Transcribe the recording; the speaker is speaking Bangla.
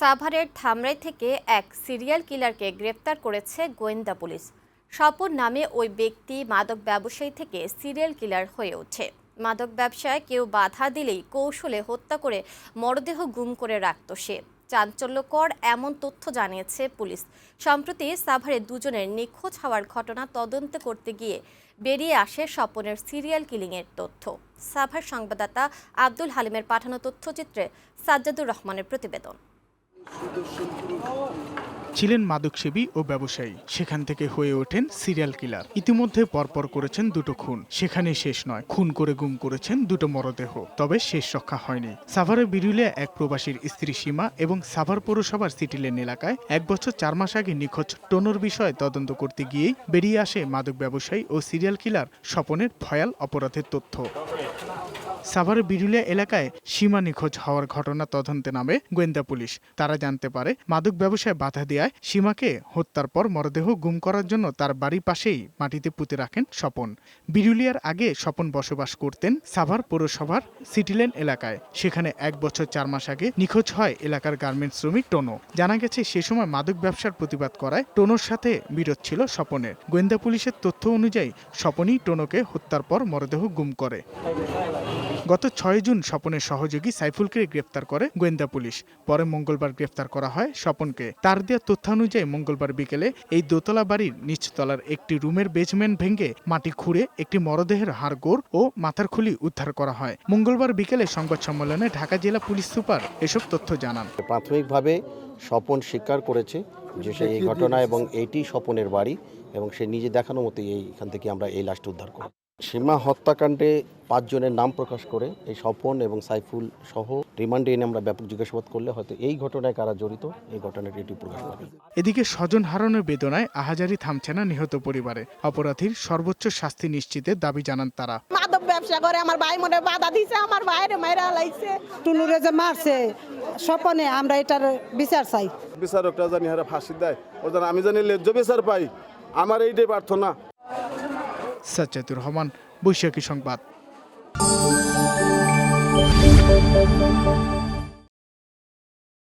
সাভারের ধামরাই থেকে এক সিরিয়াল কিলারকে গ্রেপ্তার করেছে গোয়েন্দা পুলিশ। স্বপন নামে ওই ব্যক্তি মাদক ব্যবসায়ী থেকে সিরিয়াল কিলার হয়ে ওঠে। মাদক ব্যবসায় কেউ বাধা দিলেই কৌশলে হত্যা করে মরদেহ গুম করে রাখত সে। চাঞ্চল্যকর এমন তথ্য জানিয়েছে পুলিশ। সম্প্রতি সাভারে দুজনের নিখোঁজ হওয়ার ঘটনা তদন্ত করতে গিয়ে বেরিয়ে আসে স্বপনের সিরিয়াল কিলিংয়ের তথ্য। সাভার সংবাদদাতা আব্দুল হালিমের পাঠানো তথ্যচিত্রে সাজ্জাদুর রহমানের প্রতিবেদন। ছিলেন মাদকসেবী ও ব্যবসায়ী। সেখান থেকে হয়ে ওঠেন সিরিয়াল কিলার। ইতিমধ্যে পরপর করেছেন দুটো খুন। সেখানে শেষ নয়। খুন করে গুম করেছেন দুটো মরদেহ। তবে শেষ রক্ষা হয়নি। সাভারের বিরুলিয়া এক প্রবাসীর স্ত্রী সীমা এবং সাভার পৌরসভার সিটিলেন এলাকায় এক বছর চার মাস আগে নিখোঁজ টোনর বিষয়ে তদন্ত করতে গিয়েই বেরিয়ে আসে মাদক ব্যবসায়ী ও সিরিয়াল কিলার স্বপনের ভয়াল অপরাধের তথ্য। সাভারের বিরুলিয়া এলাকায় সীমা নিখোঁজ হওয়ার ঘটনা তদন্তে নামে গোয়েন্দা পুলিশ। তারা জানতে পারে, মাদক ব্যবসায় বাধা দেওয়ায় সীমাকে হত্যার পর মরদেহ গুম করার জন্য তার বাড়ি পাশেই মাটিতে পুঁতে রাখেন স্বপন। বিরুলিয়ার আগে স্বপন বসবাস করতেন সাভার পৌরসভার সিটিলেন এলাকায়। সেখানে এক বছর চার মাস আগে নিখোঁজ হয় এলাকার গার্মেন্টস শ্রমিক টোনো। জানা গেছে, সে সময় মাদক ব্যবসার প্রতিবাদ করায় টোনোর সাথে বিরোধ ছিল স্বপনের। গোয়েন্দা পুলিশের তথ্য অনুযায়ী, স্বপনই টোনোকে হত্যার পর মরদেহ গুম করে। গত ছয় জুন স্বপনের সহযোগী সাইফুলকে গ্রেফতার করে গোয়েন্দা পুলিশ। পরে মঙ্গলবার গ্রেফতার করা হয় স্বপনকে। তার দেওয়া তথ্যানুযায়ী মঙ্গলবার বিকেলে এই দোতলা বাড়ির নিচতলার একটি রুমের বেজমেন্ট ভেঙে মাটি খুঁড়ে একটি মরদেহের হাড়গোড় ও মাথার খুলি উদ্ধার করা হয়। মঙ্গলবার বিকেলে সংবাদ সম্মেলনে ঢাকা জেলা পুলিশ সুপার এসব তথ্য জানান। প্রাথমিকভাবে স্বপন স্বীকার করেছে যে সে এই ঘটনা এবং এইটি স্বপনের বাড়ি এবং সে নিজে দেখানো মতো এইখান থেকে আমরা এই লাশটি উদ্ধার করি সীমা হত্যাকাণ্ডে পাঁচজনের নাম প্রকাশ করে এই স্বপন এবং সাইফুল সহ রিমান্ডে এনে আমরা ব্যাপক জিজ্ঞাসাবাদ করলে হয়তো এই ঘটনায় কারা জড়িত এই ঘটনাটি এটি প্রকাশ পাবে। এদিকে স্বজন হারানোর বেদনায় আহাজারি থামছে না নিহত পরিবারে। অপরাধীর সর্বোচ্চ শাস্তি নিশ্চিতের দাবি জানান তারা। মাদক ব্যবসা করে আমার ভাই মনে বাধা দিছে আমার ভাইরে মাইরা লাইছে। টুনুরে যে মারছে। স্বপনে আমরা এটার বিচার চাই। বিচারকরা জানি হারা ফাঁসি দেয়। ও যেন আমি জানি লেজ্জ বিচার পাই। আমার এইটাই প্রার্থনা। সাজ্জাদুর রহমান বৈশাখী সংবাদ।